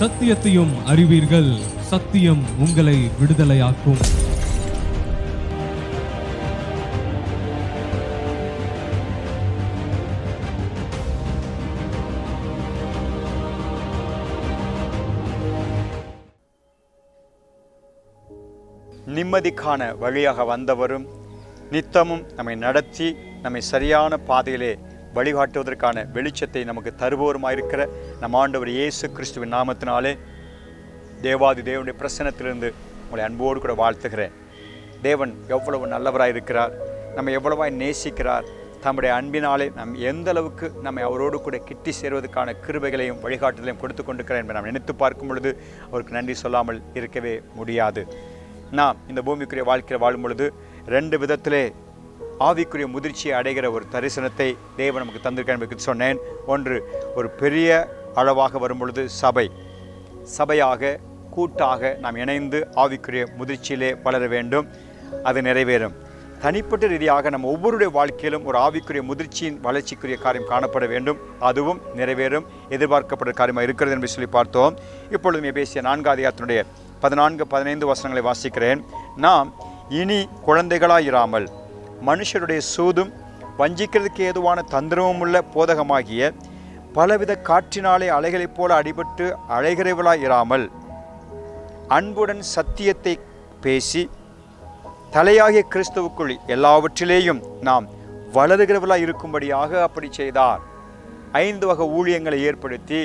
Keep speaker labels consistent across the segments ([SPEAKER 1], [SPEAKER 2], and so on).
[SPEAKER 1] சத்தியத்தையும் அறிவீர்கள். சத்தியம் உங்களை விடுதலையாக்கும்.
[SPEAKER 2] நிம்மதிக்கான வழியாக வந்தவரும் நித்தமும் நம்மை நடத்தி நம்மை சரியான பாதையிலே வழிகாட்டுவதற்கான வெளிச்சத்தை நமக்கு தருபவருமாயிருக்கிற நம் ஆண்டவர் இயேசு கிறிஸ்துவின் நாமத்தினாலே தேவாதி தேவனுடைய பிரசனத்திலிருந்து உங்களை அன்போடு கூட வாழ்த்துகிறேன். தேவன் எவ்வளவு நல்லவராக இருக்கிறார் நம்ம எவ்வளவாய் நேசிக்கிறார் தம்முடைய அன்பினாலே நம் எந்த அளவுக்கு நம்மை அவரோடு கூட கிட்டி சேர்வதற்கான கிருபைகளையும் வழிகாட்டுதலையும் கொடுத்து கொண்டிருக்கிறார் என்பதை நாம் நினைத்து பார்க்கும் பொழுது அவருக்கு நன்றி சொல்லாமல் இருக்கவே முடியாது. நாம் இந்த பூமிக்குரிய வாழ்க்கையில் வாழும் பொழுது ரெண்டு விதத்திலே ஆவிக்குரிய முதிர்ச்சியை அடைகிற ஒரு தரிசனத்தை தேவன் நமக்கு தந்திருக்கார் என்பது சொன்னேன். ஒன்று ஒரு பெரிய அளவாக வரும் பொழுது சபை. சபையாக கூட்டாக நாம் இணைந்து ஆவிக்குரிய முதிர்ச்சியிலே வளர வேண்டும். அது நிறைவேறும். தனிப்பட்ட ரீதியாக நம்ம ஒவ்வொருடைய வாழ்க்கையிலும் ஒரு ஆவிக்குரிய முதிர்ச்சியின் வளர்ச்சிக்குரிய காரியம் காணப்பட வேண்டும். அதுவும் நிறைவேறும். எதிர்பார்க்கப்படுற காரியமாக இருக்கிறது என்று சொல்லி பார்த்தோம். இப்பொழுதும் பேசிய நான்காவது அதிகாரத்தினுடைய பதினான்கு பதினைந்து வசனங்களை வாசிக்கிறேன். நாம் இனி குழந்தைகளாயிராமல் மனுஷருடைய சூதும் வஞ்சிக்கிறதுக்கு ஏதுவான தந்திரமும் உள்ள போதகமாகிய பலவித காற்றினாலே அலைகளைப் போல அடிபட்டு அழைகிறவளாய் இராமல் அன்புடன் சத்தியத்தை பேசி தலையாகிய கிறிஸ்துவுக்குள் எல்லாவற்றிலேயும் நாம் வளருகிறவர்களாய் இருக்கும்படியாக அப்படி செய்தார். ஐந்து வகை ஊழியங்களை ஏற்படுத்தி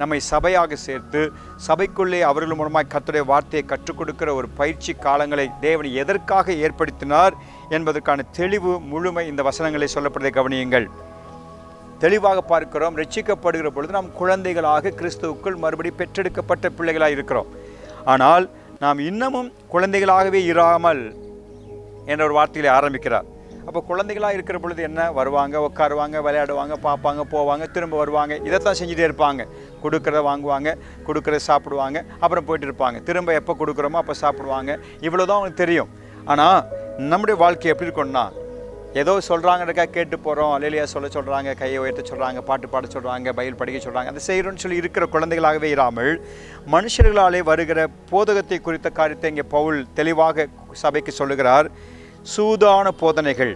[SPEAKER 2] நம்மை சபையாக சேர்த்து சபைக்குள்ளே அவர்கள் மூலமாக கத்துடைய வார்த்தையை கற்றுக் கொடுக்கிற ஒரு பயிற்சி காலங்களை தேவன் எதற்காக ஏற்படுத்தினார் என்பதற்கான தெளிவு முழுமை இந்த வசனங்களை சொல்லப்படுவதை கவனியுங்கள். தெளிவாக பார்க்கிறோம் ரட்சிக்கப்படுகிற பொழுது நாம் குழந்தைகளாக கிறிஸ்துவுக்குள் மறுபடி பெற்றெடுக்கப்பட்ட பிள்ளைகளாக இருக்கிறோம். ஆனால் நாம் இன்னமும் குழந்தைகளாகவே இராமல் என்ற ஒரு வார்த்தைகளை ஆரம்பிக்கிறார். அப்போ குழந்தைகளாக இருக்கிற பொழுது என்ன? வருவாங்க உட்காருவாங்க விளையாடுவாங்க பார்ப்பாங்க போவாங்க திரும்ப வருவாங்க இதைத்தான் செஞ்சுட்டே இருப்பாங்க. கொடுக்குறத வாங்குவாங்க கொடுக்குறத சாப்பிடுவாங்க அப்புறம் போயிட்டு இருப்பாங்க. திரும்ப எப்போ கொடுக்குறோமோ அப்போ சாப்பிடுவாங்க. இவ்வளோ தான் அவங்களுக்கு தெரியும். ஆனால் நம்முடைய வாழ்க்கை எப்படி இருக்கும்னா ஏதோ சொல்கிறாங்கக்கா கேட்டு போகிறோம் அலையிலியா சொல்ல சொல்கிறாங்க கையை உயர்த்த சொல்கிறாங்க பாட்டு பாட சொல்கிறாங்க பயில் படிக்க சொல்கிறாங்க அதை செய்கிறோன்னு சொல்லி இருக்கிற குழந்தைகளாகவே இராமல் மனுஷர்களாலே வருகிற போதகத்தை குறித்த காரியத்தை இங்கே பவுல் தெளிவாக சபைக்கு சொல்லுகிறார். சூதான போதனைகள்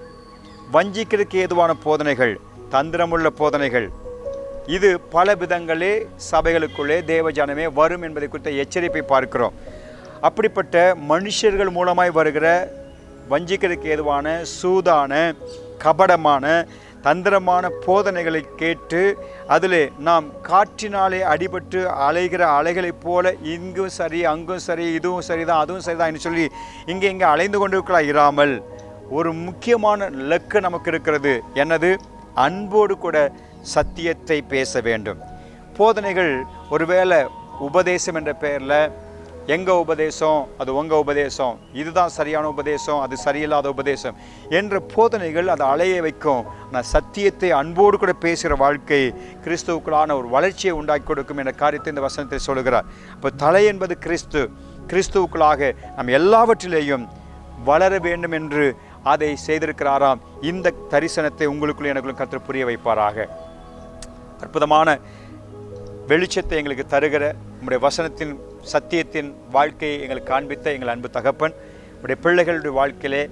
[SPEAKER 2] வஞ்சிக்கிறதுக்கு ஏதுவான போதனைகள் தந்திரமுள்ள போதனைகள் இது பல விதங்களே சபைகளுக்குள்ளே தேவஜானமே வரும் என்பதை குறித்த எச்சரிப்பை பார்க்கிறோம். அப்படிப்பட்ட மனுஷர்கள் மூலமாய் வருகிற வஞ்சிக்கிறதுக்கு ஏதுவான சூதான கபடமான தந்திரமான போதனைகளை கேட்டு அதில் நாம் காற்றினாலே அடிபட்டு அலைகிற அலைகளைப் போல இங்கும் சரி அங்கும் சரி இதுவும் சரிதான் அதுவும் சரிதான் சொல்லி இங்கே இங்கே அலைந்து கொண்டிருக்கிறா இராமல்? ஒரு முக்கியமான லக்கு நமக்கு இருக்கிறது. என்னது? அன்போடு கூட சத்தியத்தை பேச வேண்டும். போதனைகள் ஒருவேளை உபதேசம் என்ற பெயரில் எங்கள் உபதேசம் அது உங்கள் உபதேசம் இதுதான் சரியான உபதேசம் அது சரியில்லாத உபதேசம் என்ற போதனைகள் அதை அலைய வைக்கும். ஆனால் சத்தியத்தை அன்போடு கூட பேசுகிற வாழ்க்கை கிறிஸ்துவுக்குள்ளான ஒரு வளர்ச்சியை உண்டாக்கி கொடுக்கும் என்ற காரியத்தை இந்த வசனத்தை சொல்கிறார் இப்போ தலை என்பது கிறிஸ்து. கிறிஸ்துவுக்குள்ளாக நம் எல்லாவற்றிலேயும் வளர வேண்டும் என்று அதை செய்திருக்கிறாராம். இந்த தரிசனத்தை உங்களுக்குள்ள எனக்குள்ள கற்று புரிய வைப்பாராக. அற்புதமான வெளிச்சத்தை எங்களுக்கு தருகிற உங்களுடைய வசனத்தின் சத்தியத்தின் வாழ்க்கையை எங்களுக்கு காண்பித்த எங்கள் அன்பு தகப்பன் உடைய பிள்ளைகளுடைய வாழ்க்கையிலே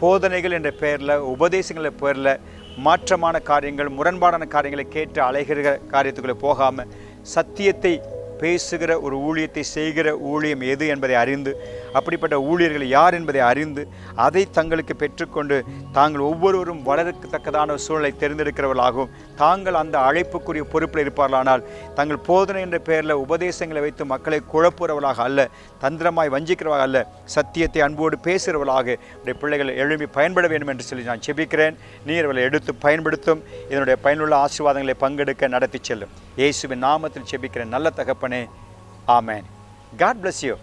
[SPEAKER 2] போதனைகள் என்ற பெயரில் உபதேசங்கள் பெயரில் மாற்றமான காரியங்கள் முரண்பாடான காரியங்களை கேட்டு அலைகிற காரியத்துக்குள்ளே போகாமல் சத்தியத்தை பேசுகிற ஒரு ஊழியத்தை செய்கிற ஊழியம் எது என்பதை அறிந்து அப்படிப்பட்ட ஊழியர்கள் யார் என்பதை அறிந்து அதை தங்களுக்கு பெற்றுக்கொண்டு தாங்கள் ஒவ்வொருவரும் வளரத்தக்கதான சூழலை தேர்ந்தெடுக்கிறவர்களாகவும் தாங்கள் அந்த அழைப்புக்குரிய பொறுப்பில் இருப்பார்களானால் தங்கள் போதனை என்ற பெயரில் உபதேசங்களை வைத்து மக்களை குழப்புறவர்களாக அல்ல தந்திரமாய் வஞ்சிக்கிறவர்களாக அல்ல சத்தியத்தை அன்போடு பேசுகிறவர்களாக உடைய பிள்ளைகள் எழும்பி பயன்பட வேண்டும் என்று சொல்லி நான் செபிக்கிறேன். நீர் அவளை எடுத்து பயன்படுத்தும். இதனுடைய பயனுள்ள ஆசீர்வாதங்களை பங்கெடுக்க நடத்தி செல்லும். இயேசுவின் நாமத்தில் செபிக்கிறேன் நல்ல தகப்பனே ஆமேன். God bless you